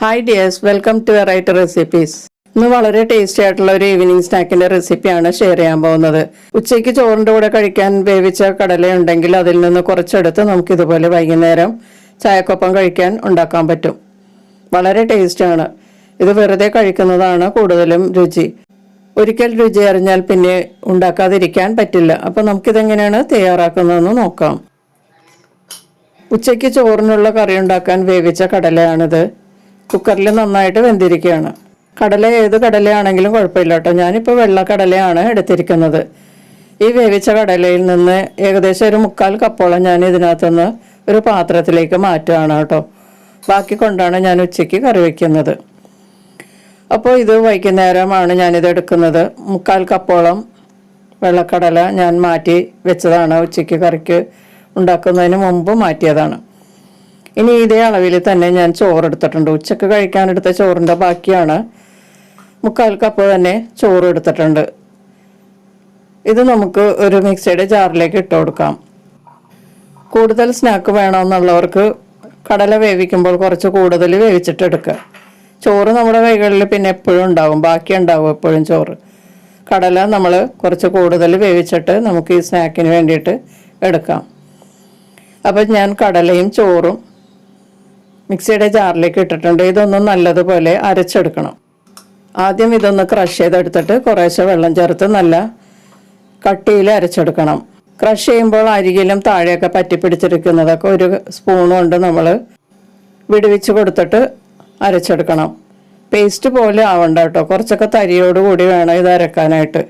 Hi dears welcome to variety recipes ഇന്ന് വളരെ tasty ആയിട്ടുള്ള ഒരു ഈവനിങ് സ്നാക്കിന്റെ റെസിപ്പിയാണ് ഷെയർ ചെയ്യാൻ പോകുന്നത്. ഉച്ചയ്ക്ക് ചോറിന്റെ കൂടെ കഴിക്കാൻ വേവിച്ച കടല ഉണ്ടെങ്കിൽ അതിൽ നിന്ന് കുറച്ചെടുത്ത് നമുക്ക് ഇതുപോലെ വൈകുന്നേരം ചായക്കൊപ്പം കഴിക്കാൻ ഉണ്ടാക്കാൻ പറ്റും. വളരെ ടേസ്റ്റാണ് ഇത് വെറുതെ കഴിക്കുന്നതാണ് കൂടുതലും രുചി. ഒരിക്കൽ രുചി അറിഞ്ഞാൽ പിന്നെ ഉണ്ടാക്കാതിരിക്കാൻ പറ്റില്ല. അപ്പോൾ നമുക്കിതെങ്ങനെയാണ് തയ്യാറാക്കുന്നതെന്ന് നോക്കാം. ഉച്ചയ്ക്ക് ചോറിനുള്ള കറി ഉണ്ടാക്കാൻ വേവിച്ച കടലയാണിത്. കുക്കറിൽ നന്നായിട്ട് വെന്തിരിക്കുകയാണ്. കടല ഏത് കടലയാണെങ്കിലും കുഴപ്പമില്ല കേട്ടോ. ഞാനിപ്പോൾ വെള്ള കടലയാണ് എടുത്തിരിക്കുന്നത്. ഈ വേവിച്ച കടലയിൽ നിന്ന് ഏകദേശം ഒരു മുക്കാൽ കപ്പോളം ഞാൻ ഇതിനകത്തുനിന്ന് ഒരു പാത്രത്തിലേക്ക് മാറ്റുകയാണ് കേട്ടോ. ബാക്കി കൊണ്ടാണ് ഞാൻ ഉച്ചയ്ക്ക് കറി വയ്ക്കുന്നത് അപ്പോൾ ഇത് വൈകുന്നേരമാണ് ഞാനിത് എടുക്കുന്നത്. മുക്കാൽ കപ്പോളം വെള്ളക്കടല ഞാൻ മാറ്റി വെച്ചതാണ് ഉച്ചയ്ക്ക് കറിക്ക് ഉണ്ടാക്കുന്നതിന് മുമ്പ് മാറ്റിയതാണ്. ഇനി ഇതേ അളവിൽ തന്നെ ഞാൻ ചോറ് എടുത്തിട്ടുണ്ട് ഉച്ചയ്ക്ക് കഴിക്കാനെടുത്ത ചോറിന്റെ ബാക്കിയാണ്. മുക്കാൽ കപ്പ് തന്നെ ചോറ് എടുത്തിട്ടുണ്ട് ഇത് നമുക്ക് ഒരു മിക്സിയുടെ ജാറിലേക്ക് ഇട്ട് കൊടുക്കാം. കൂടുതൽ സ്നാക്ക് വേണമെന്നുള്ളവർക്ക് കടല വേവിക്കുമ്പോൾ കുറച്ച് കൂടുതൽ വേവിച്ചിട്ടെടുക്കുക ചോറ് നമ്മുടെ കൈകളിൽ പിന്നെ എപ്പോഴും ഉണ്ടാവും. ബാക്കി ഉണ്ടാവും എപ്പോഴും ചോറ്. കടല നമ്മൾ കുറച്ച് കൂടുതൽ വേവിച്ചിട്ട് നമുക്ക് ഈ സ്നാക്കിന് വേണ്ടിയിട്ട് എടുക്കാം. അപ്പോൾ ഞാൻ കടലയും ചോറും മിക്സിയുടെ ജാറിലേക്ക് ഇട്ടിട്ടുണ്ട്. ഇതൊന്ന് നല്ലതുപോലെ അരച്ചെടുക്കണം. ആദ്യം ഇതൊന്ന് ക്രഷ് ചെയ്തെടുത്തിട്ട് കുറേശ്ശെ വെള്ളം ചേർത്ത് നല്ല കട്ടിയിൽ അരച്ചെടുക്കണം. ക്രഷ് ചെയ്യുമ്പോൾ അരികിലും താഴെയൊക്കെ പറ്റിപ്പിടിച്ചിരിക്കുന്നതൊക്കെ ഒരു സ്പൂൺ കൊണ്ട് നമ്മൾ വിടുവിച്ച് കൊടുത്തിട്ട് അരച്ചെടുക്കണം. പേസ്റ്റ് പോലെ ആവണ്ട കേട്ടോ. കുറച്ചൊക്കെ തരിയോട് കൂടി വേണം ഇത് അരക്കാനായിട്ട്.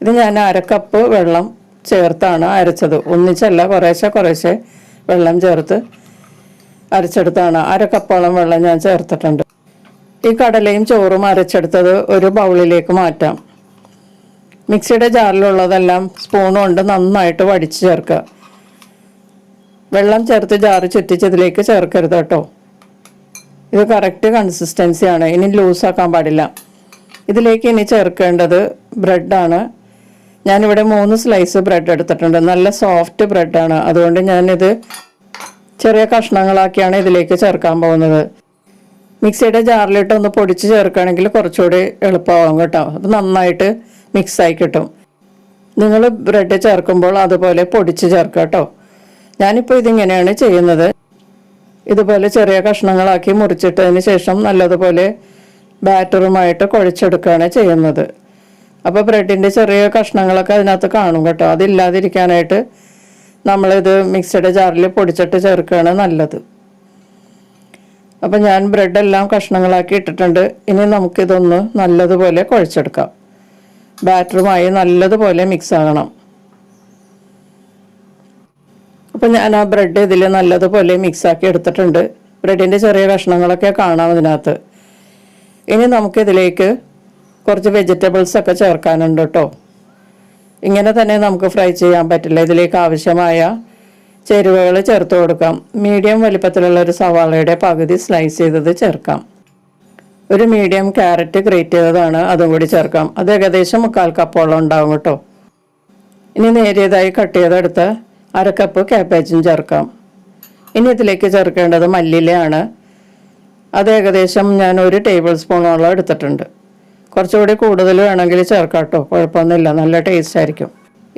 ഇത് ഞാൻ അരക്കപ്പ് വെള്ളം ചേർത്താണ് അരച്ചത്. ഒന്നിച്ചല്ല കുറേശ്ശെ കുറേശ്ശെ വെള്ളം ചേർത്ത് അരച്ചെടുത്താണ്. അര കപ്പോളം വെള്ളം ഞാൻ ചേർത്തിട്ടുണ്ട്. ഈ കടലയും ചോറും അരച്ചെടുത്തത് ഒരു ബൗളിലേക്ക് മാറ്റാം. മിക്സിയുടെ ജാറിലുള്ളതെല്ലാം സ്പൂൺ കൊണ്ട് നന്നായിട്ട് വടിച്ച് ചേർക്കുക. വെള്ളം ചേർത്ത് ജാറ് ചുറ്റിച്ചതിലേക്ക് ചേർക്കരുത് കേട്ടോ. ഇത് കറക്റ്റ് കൺസിസ്റ്റൻസിയാണ് ഇനി ലൂസാക്കാൻ പാടില്ല. ഇതിലേക്ക് ഇനി ചേർക്കേണ്ടത് ബ്രെഡാണ് ഞാനിവിടെ മൂന്ന് സ്ലൈസ് ബ്രെഡ് എടുത്തിട്ടുണ്ട്. നല്ല സോഫ്റ്റ് ബ്രെഡാണ് അതുകൊണ്ട് ഞാനിത് ചെറിയ കഷ്ണങ്ങളാക്കിയാണ് ഇതിലേക്ക് ചേർക്കാൻ പോകുന്നത്. മിക്സിയുടെ ജാറിലിട്ട് ഒന്ന് പൊടിച്ച് ചേർക്കുകയാണെങ്കിൽ കുറച്ചുകൂടി എളുപ്പമാകും കേട്ടോ. അത് നന്നായിട്ട് മിക്സായി കിട്ടും. നിങ്ങൾ ബ്രെഡ് ചേർക്കുമ്പോൾ അതുപോലെ പൊടിച്ച് ചേർക്കുക കേട്ടോ. ഞാനിപ്പോൾ ഇതിങ്ങനെയാണ് ചെയ്യുന്നത്. ഇതുപോലെ ചെറിയ കഷ്ണങ്ങളാക്കി മുറിച്ചിട്ടതിന് ശേഷം നല്ലതുപോലെ ബാറ്ററുമായിട്ട് കുഴച്ചെടുക്കുകയാണ് ചെയ്യുന്നത്. അപ്പോൾ ബ്രെഡിന്റെ ചെറിയ കഷ്ണങ്ങളൊക്കെ അതിനകത്ത് കാണും കേട്ടോ. അതില്ലാതിരിക്കാനായിട്ട് നമ്മളിത് മിക്സിയുടെ ജാറിൽ പൊടിച്ചിട്ട് ചേർക്കുകയാണ് നല്ലത്. അപ്പം ഞാൻ ബ്രെഡെല്ലാം കഷ്ണങ്ങളാക്കി ഇട്ടിട്ടുണ്ട്. ഇനി നമുക്കിതൊന്ന് നല്ലതുപോലെ കുഴച്ചെടുക്കാം. ബാറ്ററുമായി നല്ലതുപോലെ മിക്സ് ആകണം അപ്പം ഞാൻ ആ ബ്രെഡ് ഇതിൽ നല്ലതുപോലെ മിക്സാക്കി എടുത്തിട്ടുണ്ട്. ബ്രെഡിന്റെ ചെറിയ കഷ്ണങ്ങളൊക്കെ കാണാം ഇതിനകത്ത് ഇനി നമുക്കിതിലേക്ക് കുറച്ച് വെജിറ്റബിൾസൊക്കെ ചേർക്കാനുണ്ട് കേട്ടോ. ഇങ്ങനെ തന്നെ നമുക്ക് ഫ്രൈ ചെയ്യാൻ പറ്റില്ല. ഇതിലേക്ക് ആവശ്യമായ ചേരുവകൾ ചേർത്ത് കൊടുക്കാം. മീഡിയം വലിപ്പത്തിലുള്ള ഒരു സവാളയുടെ പകുതി സ്ലൈസ് ചെയ്തത് ചേർക്കാം. ഒരു മീഡിയം ക്യാരറ്റ് ഗ്രേറ്റ് ചെയ്തതാണ് അതും കൂടി ചേർക്കാം. അത് ഏകദേശം മുക്കാൽ കപ്പോളം ഉണ്ടാവും കേട്ടോ. ഇനി നേരിയതായി കട്ട് ചെയ്തെടുത്ത് അരക്കപ്പ് കപ്പ് കാബേജും ചേർക്കാം. ഇനി ഇതിലേക്ക് ചേർക്കേണ്ടത് മല്ലിയിലയാണ്. അത് ഏകദേശം ഞാൻ ഒരു ടേബിൾ സ്പൂണോളം എടുത്തിട്ടുണ്ട്. കുറച്ചുകൂടി കൂടുതൽ വേണമെങ്കിൽ ചേർക്കാം കേട്ടോ കുഴപ്പമൊന്നുമില്ല. നല്ല ടേസ്റ്റ് ആയിരിക്കും.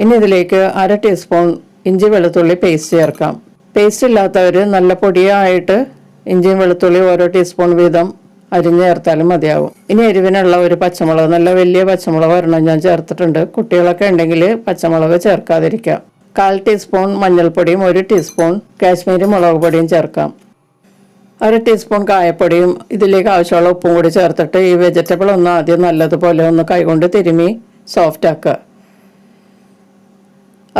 ഇനി ഇതിലേക്ക് അര ടീസ്പൂൺ ഇഞ്ചി വെളുത്തുള്ളി പേസ്റ്റ് ചേർക്കാം. പേസ്റ്റ് ഇല്ലാത്തവർ നല്ല പൊടിയായിട്ട് ഇഞ്ചിയും വെളുത്തുള്ളി ഓരോ ടീസ്പൂൺ വീതം അരിഞ്ഞ് ചേർത്താലും മതിയാവും. ഇനി എരിവിനുള്ള ഒരു പച്ചമുളക് നല്ല വലിയ പച്ചമുളക് ഒരെണ്ണം ഞാൻ ചേർത്തിട്ടുണ്ട്. കുട്ടികളൊക്കെ ഉണ്ടെങ്കിൽ പച്ചമുളക് ചേർക്കാതിരിക്കാം. കാൽ ടീസ്പൂൺ മഞ്ഞൾപ്പൊടിയും ഒരു ടീസ്പൂൺ കാശ്മീരി മുളക് പൊടിയും ചേർക്കാം. അര ടീസ്പൂൺ കായപ്പൊടിയും ഇതിലേക്ക് ആവശ്യമുള്ള ഉപ്പും കൂടി ചേർത്തിട്ട് ഈ വെജിറ്റബിൾ ഒന്ന് ആദ്യം നല്ലതുപോലെ ഒന്ന് കൈകൊണ്ട് തിരുമി സോഫ്റ്റ് ആക്കുക.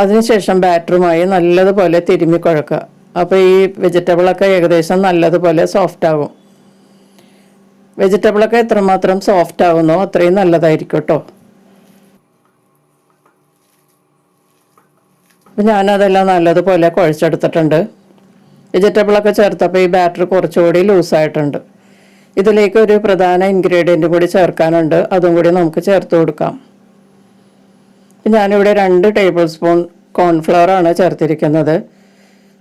അതിനുശേഷം ബാറ്ററുമായി നല്ലതുപോലെ തിരുമി കുഴക്കുക. അപ്പോൾ ഈ വെജിറ്റബിളൊക്കെ ഏകദേശം നല്ലതുപോലെ സോഫ്റ്റ് ആകും വെജിറ്റബിളൊക്കെ എത്രമാത്രം സോഫ്റ്റ് ആകുന്നോ അത്രയും നല്ലതായിരിക്കും കേട്ടോ. അപ്പം ഞാനതെല്ലാം നല്ലതുപോലെ കുഴച്ചെടുത്തിട്ടുണ്ട്. വെജിറ്റബിളൊക്കെ ചേർത്തപ്പോൾ ഈ ബാറ്റർ കുറച്ചുകൂടി ലൂസായിട്ടുണ്ട്. ഇതിലേക്ക് ഒരു പ്രധാന ഇൻഗ്രീഡിയന്റും കൂടി ചേർക്കാനുണ്ട്. അതും കൂടി നമുക്ക് ചേർത്ത് കൊടുക്കാം. ഞാനിവിടെ രണ്ട് ടേബിൾ സ്പൂൺ കോൺഫ്ലവറാണ് ചേർത്തിരിക്കുന്നത്.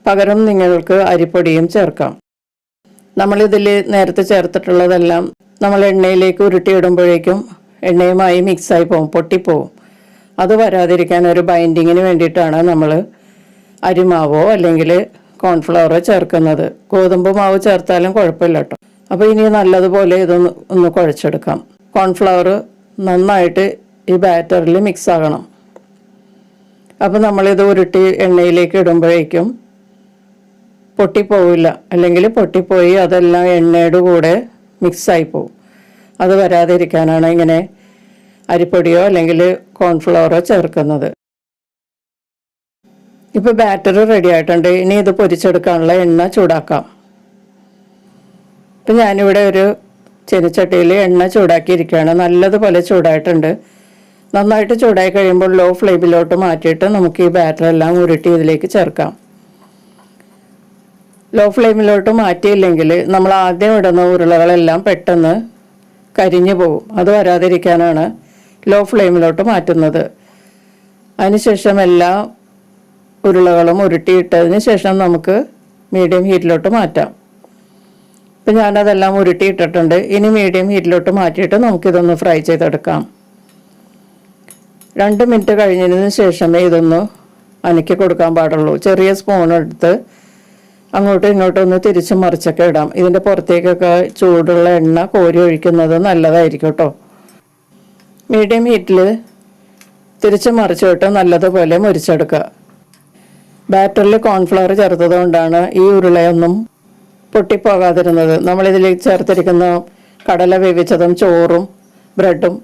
പകരം നിങ്ങൾക്ക് അരിപ്പൊടിയും ചേർക്കാം. നമ്മളിതിൽ നേരത്തെ ചേർത്തിട്ടുള്ളതെല്ലാം നമ്മൾ എണ്ണയിലേക്ക് ഉരുട്ടിയിടുമ്പോഴേക്കും എണ്ണയുമായി മിക്സായി പോകും പൊട്ടിപ്പോവും. അത് വരാതിരിക്കാൻ ഒരു ബൈൻഡിങ്ങിന് വേണ്ടിയിട്ടാണ് നമ്മൾ അരിമാവോ അല്ലെങ്കിൽ കോൺഫ്ലവറോ ചേർക്കുന്നത്. ഗോതമ്പ് മാവ് ചേർത്താലും കുഴപ്പമില്ല കേട്ടോ. അപ്പോൾ ഇനി നല്ലതുപോലെ ഇതൊന്ന് ഒന്ന് കുഴച്ചെടുക്കാം. കോൺഫ്ലവർ നന്നായിട്ട് ഈ ബാറ്ററിൽ മിക്സ് ആകണം. അപ്പോൾ നമ്മളിത് ഉരുട്ടി എണ്ണയിലേക്ക് ഇടുമ്പോഴേക്കും പൊട്ടിപ്പോവില്ല അല്ലെങ്കിൽ പൊട്ടിപ്പോയി അതെല്ലാം എണ്ണയുടെ കൂടെ മിക്സായി പോവും. അത് വരാതിരിക്കാനാണ് ഇങ്ങനെ അരിപ്പൊടിയോ അല്ലെങ്കിൽ കോൺഫ്ലവറോ ചേർക്കുന്നത്. ഇപ്പോൾ ബാറ്ററി റെഡി ആയിട്ടുണ്ട്. ഇനി ഇത് പൊരിച്ചെടുക്കാനുള്ള എണ്ണ ചൂടാക്കാം. ഇപ്പം ഞാനിവിടെ ഒരു ചെനിച്ചട്ടിയിൽ എണ്ണ ചൂടാക്കിയിരിക്കുകയാണ്. നല്ലതുപോലെ ചൂടായിട്ടുണ്ട്. നന്നായിട്ട് ചൂടായി കഴിയുമ്പോൾ ലോ ഫ്ലെയിമിലോട്ട് മാറ്റിയിട്ട് നമുക്ക് ഈ ബാറ്റർ എല്ലാം ഉരുട്ടി ഇതിലേക്ക് ചേർക്കാം. ലോ ഫ്ലെയിമിലോട്ട് മാറ്റിയില്ലെങ്കിൽ നമ്മൾ ആദ്യം ഇടുന്ന ഉരുളകളെല്ലാം പെട്ടെന്ന് കരിഞ്ഞു പോകും. അത് വരാതിരിക്കാനാണ് ലോ ഫ്ലെയിമിലോട്ട് മാറ്റുന്നത്. അതിനുശേഷം എല്ലാ ഉരുളകളും ഉരുട്ടിയിട്ടതിന് ശേഷം നമുക്ക് മീഡിയം ഹീറ്റിലോട്ട് മാറ്റാം. ഇപ്പം ഞാനതെല്ലാം ഉരുട്ടിയിട്ടിട്ടുണ്ട്. ഇനി മീഡിയം ഹീറ്റിലോട്ട് മാറ്റിയിട്ട് നമുക്കിതൊന്ന് ഫ്രൈ ചെയ്തെടുക്കാം. രണ്ട് മിനിറ്റ് കഴിഞ്ഞതിന് ശേഷമേ ഇതൊന്ന് അനക്കി കൊടുക്കാൻ പാടുള്ളൂ. ചെറിയ സ്പൂൺ എടുത്ത് അങ്ങോട്ടും ഇങ്ങോട്ടും ഒന്ന് തിരിച്ചും മറിച്ചൊക്കെ ഇടാം. ഇതിന്റെ പുറത്തേക്കൊക്കെ ചൂടുള്ള എണ്ണ കോരി ഒഴിക്കുന്നത് നല്ലതായിരിക്കും കേട്ടോ. മീഡിയം ഹീറ്റിൽ തിരിച്ച് മറിച്ചിട്ട് നല്ലതുപോലെ മുരിച്ചെടുക്കുക. ബാറ്ററിൽ കോൺഫ്ലവർ ചേർത്തത് കൊണ്ടാണ് ഈ ഉരുളയൊന്നും പൊട്ടിപ്പോകാതിരുന്നത്. നമ്മളിതിൽ ചേർത്തിരിക്കുന്ന കടല വേവിച്ചതും ചോറും ബ്രെഡും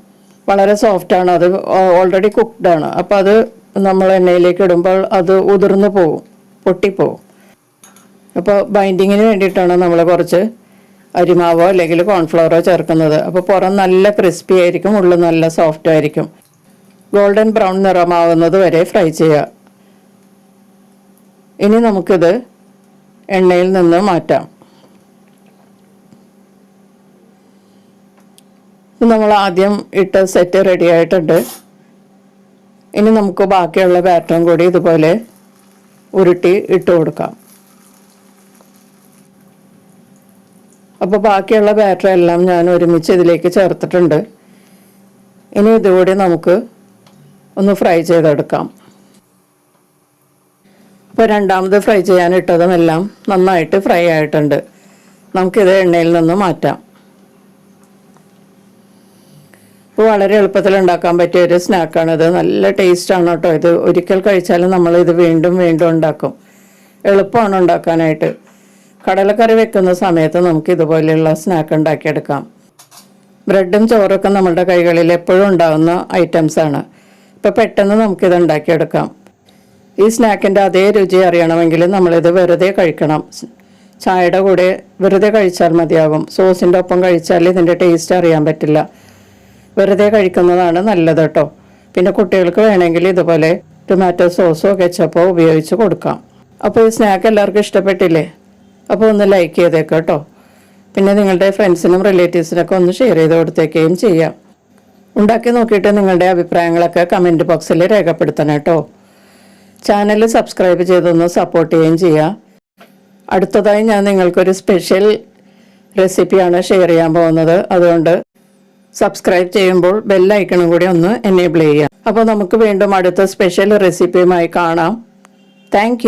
വളരെ സോഫ്റ്റാണ് അത് ഓൾറെഡി കുക്ക്ഡാണ് അപ്പോൾ അത് നമ്മൾ എണ്ണയിലേക്ക് ഇടുമ്പോൾ അത് ഉതിർന്നു പോവും പൊട്ടിപ്പോവും. അപ്പോൾ ബൈൻഡിങ്ങിന് വേണ്ടിയിട്ടാണ് നമ്മൾ കുറച്ച് അരിമാവോ അല്ലെങ്കിൽ കോൺഫ്ലവറോ ചേർക്കുന്നത്. അപ്പോൾ പുറം നല്ല ക്രിസ്പി ആയിരിക്കും ഉള്ളിൽ നല്ല സോഫ്റ്റ് ആയിരിക്കും. ഗോൾഡൻ ബ്രൗൺ നിറമാവുന്നത് വരെ ഫ്രൈ ചെയ്യുക. ഇനി നമുക്കിത് എണ്ണയിൽ നിന്ന് മാറ്റാം. നമ്മൾ ആദ്യം ഇട്ട സെറ്റ് റെഡി ആയിട്ടുണ്ട്. ഇനി നമുക്ക് ബാക്കിയുള്ള പാറ്റേൺ കൂടി ഇതുപോലെ ഉരുട്ടി ഇട്ട് കൊടുക്കാം. അപ്പോൾ ബാക്കിയുള്ള ബാറ്റർ എല്ലാം ഞാൻ ഒരുമിച്ച് ഇതിലേക്ക് ചേർത്തിട്ടുണ്ട്. ഇനി ഇതുകൂടി നമുക്ക് ഒന്ന് ഫ്രൈ ചെയ്തെടുക്കാം. അപ്പോൾ രണ്ടാമത് ഫ്രൈ ചെയ്യാൻ ഇട്ടതുമെല്ലാം നന്നായിട്ട് ഫ്രൈ ആയിട്ടുണ്ട്. നമുക്കിത് എണ്ണയിൽ നിന്ന് മാറ്റാം. അപ്പോൾ വളരെ എളുപ്പത്തിൽ ഉണ്ടാക്കാൻ പറ്റിയ ഒരു സ്നാക്കാണിത് നല്ല ടേസ്റ്റാണ് കേട്ടോ ഇത്. ഒരിക്കൽ കഴിച്ചാലും നമ്മൾ ഇത് വീണ്ടും വീണ്ടും ഉണ്ടാക്കും. എളുപ്പമാണ് ഉണ്ടാക്കാനായിട്ട്. കടലക്കറി വെക്കുന്ന സമയത്ത് നമുക്ക് ഇതുപോലെയുള്ള സ്നാക്ക് ഉണ്ടാക്കിയെടുക്കാം. ബ്രെഡും ചോറൊക്കെ നമ്മളുടെ കൈകളിൽ എപ്പോഴും ഉണ്ടാകുന്ന ഐറ്റംസാണ് ഇപ്പോൾ പെട്ടെന്ന് നമുക്കിത് ഉണ്ടാക്കിയെടുക്കാം. ഈ സ്നാക്കിന്റെ അതേ രുചി അറിയണമെങ്കിൽ നമ്മളിത് വെറുതെ കഴിക്കണം. ചായയുടെ കൂടെ വെറുതെ കഴിച്ചാൽ മതിയാകും. സോസിന്റെ ഒപ്പം കഴിച്ചാൽ ഇതിന്റെ ടേസ്റ്റ് അറിയാൻ പറ്റില്ല. വെറുതെ കഴിക്കുന്നതാണ് നല്ലത് കേട്ടോ. പിന്നെ കുട്ടികൾക്ക് വേണമെങ്കിൽ ഇതുപോലെ ടൊമാറ്റോ സോസോ കെച്ചപ്പോ ഉപയോഗിച്ച് കൊടുക്കാം. അപ്പോൾ ഈ സ്നാക്ക് എല്ലാവർക്കും ഇഷ്ടപ്പെട്ടില്ലേ? അപ്പോൾ ഒന്ന് ലൈക്ക് ചെയ്തേക്കാം കേട്ടോ. പിന്നെ നിങ്ങളുടെ ഫ്രണ്ട്സിനും റിലേറ്റീവ്സിനൊക്കെ ഒന്ന് ഷെയർ ചെയ്ത് കൊടുത്തേക്കുകയും ചെയ്യാം. ഉണ്ടാക്കി നോക്കിയിട്ട് നിങ്ങളുടെ അഭിപ്രായങ്ങളൊക്കെ കമന്റ് ബോക്സിൽ രേഖപ്പെടുത്തണം കേട്ടോ. ചാനൽ സബ്സ്ക്രൈബ് ചെയ്തൊന്ന് സപ്പോർട്ട് ചെയ്യുകയും ചെയ്യുക അടുത്തതായി ഞാൻ നിങ്ങൾക്കൊരു സ്പെഷ്യൽ റെസിപ്പിയാണ് ഷെയർ ചെയ്യാൻ പോകുന്നത്. അതുകൊണ്ട് സബ്സ്ക്രൈബ് ചെയ്യുമ്പോൾ ബെല്ലൈക്കണും കൂടി ഒന്ന് എനേബിൾ ചെയ്യുക. അപ്പോൾ നമുക്ക് വീണ്ടും അടുത്ത സ്പെഷ്യൽ റെസിപ്പിയുമായി കാണാം. താങ്ക്